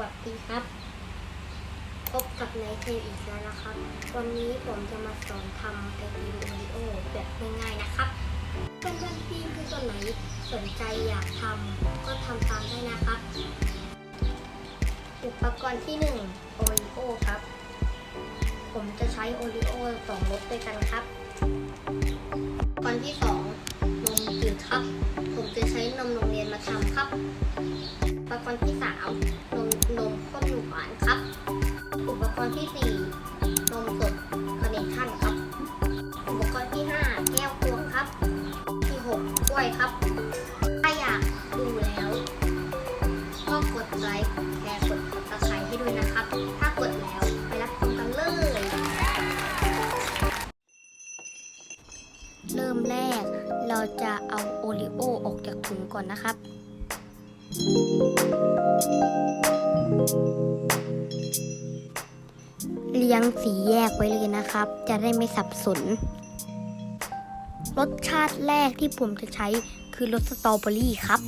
วัสดีครับ พบกับนายเทอีกแล้วนะครับ วันนี้ผมจะมาสอนทำเป็นวิดีโอแบบง่ายๆนะครับเพื่อนๆพี่ผู้คนไหนสนใจอยากทำก็ทำตามได้นะครับ อุปกรณ์ที่1โอริโอครับ ผมจะใช้โอริโอสองรสด้วยกันครับอุปกรณ์ที่ 2 นมจืดครับ ผมจะใช้นมโรงเรียนมาทำครับอุปกรณ์ที่ 3 สี่นมสดคาร์เนชั่นครับ อุปกรณ์ที่ห้าแก้วตวงครับ ที่หกกล้วยครับ ถ้าอยากดูแล้ว ก็กดไลค์แชร์กดติดตามให้ด้วยนะครับ ถ้ากดแล้วไปรับชมกันเลย เริ่มแรกเราจะเอาโอริโอออกจากถุงก่อนนะครับ เลี้ยงสีแยกไว้เลยนะครับ จะได้ไม่สับสน รสชาติแรกที่ผมจะใช้คือรสสตรอเบอรี่ครับ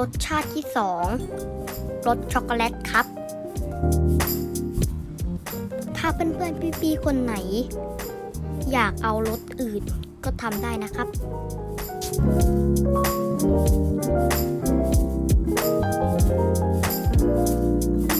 รสชาติที่สองรสช็อกโกแลตครับ ถ้าเพื่อนๆพี่ๆคนไหน อยากเอารสอื่นก็ทำได้นะครับต่อ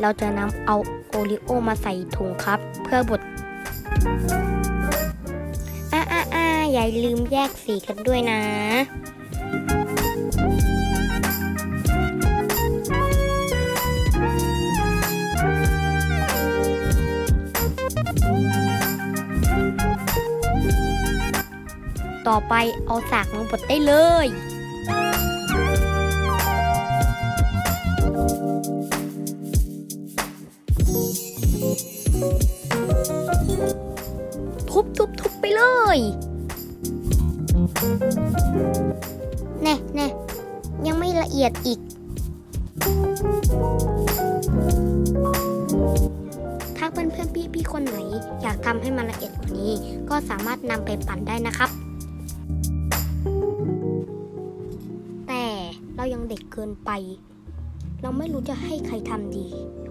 เราจะนำเอาโอริโอมาใส่ถุงครับ เพื่อบดอ่าอ่าอ่าอย่าลืมแยกสีกันด้วยนะต่อไปเอาสากมาบดได้เลย แน่แน่ยังไม่ละเอียดอีก ถ้าเพื่อนเพื่อนพี่พี่คนไหน อยากทำให้มันละเอียดกว่านี้ ก็สามารถนำไปปั่นได้นะครับ แต่เรายังเด็กเกินไป เราไม่รู้จะให้ใครทำดี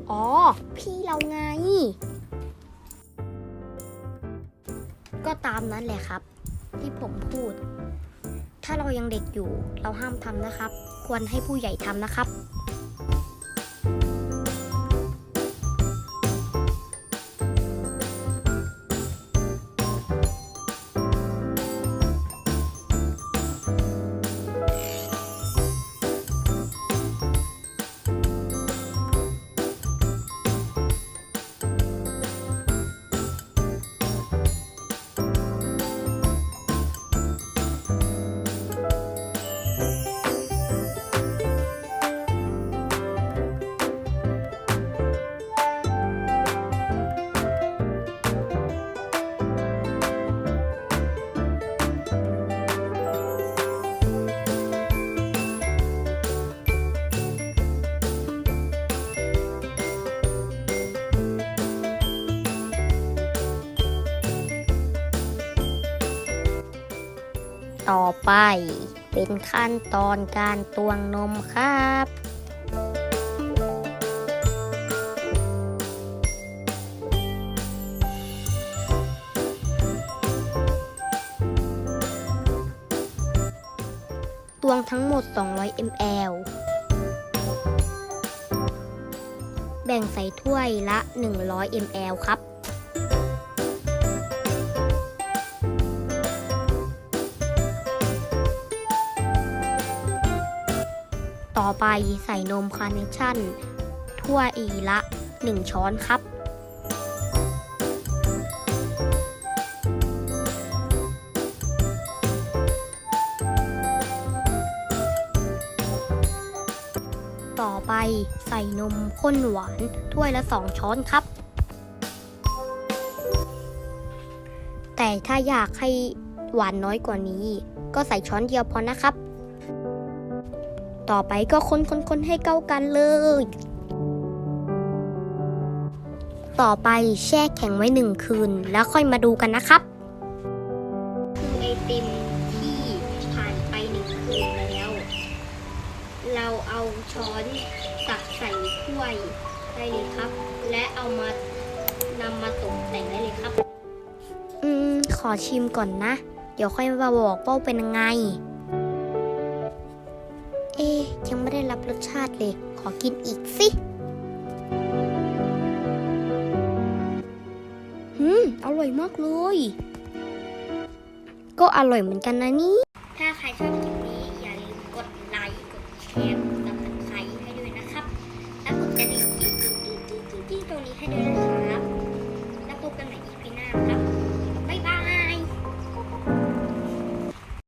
อ๋อ พี่เราไง ก็ตามนั้นแหละครับ ที่ผมพูด ถ้าเรายังเด็กอยู่เราห้ามทำนะครับ ควรให้ผู้ใหญ่ทำนะครับ ต่อไป เป็นขั้นตอนการตวงนมครับตวงทั้งหมด 200 ml แบ่งใส่ถ้วยละ 100 ml ครับ อไปใส่นมคาร์เนชั่นถ้วยอีละ 1 ช้อนครับ ต่อไปใส่นมข้นหวาน ถ้วยละ 2 ช้อนครับ แต่ถ้าอยากให้หวานน้อยกว่านี้ ก็ใส่ช้อนเดียวพอนะครับ ต่อไปก็คนๆๆให้เข้ากันเลย ต่อไปแช่แข็งไว้หนึ่งคืน แล้วค่อยมาดูกันนะครับ คือไอติมที่ผ่านไปหนึ่งคืนแล้ว เราเอาช้อนตักใส่ถ้วยได้เลยครับ และเอามานำมาตกแต่งได้เลยครับ อืม ขอชิมก่อนนะ เดี๋ยวค่อยมาบอกว่าเป็นยังไง อกินอีกสิ อืม อร่อยมากเลย ก็อร่อยเหมือนกันนะนี่ ถ้าใครชอบคลิปนี้อย่าลืมกดไลค์ กดแชร์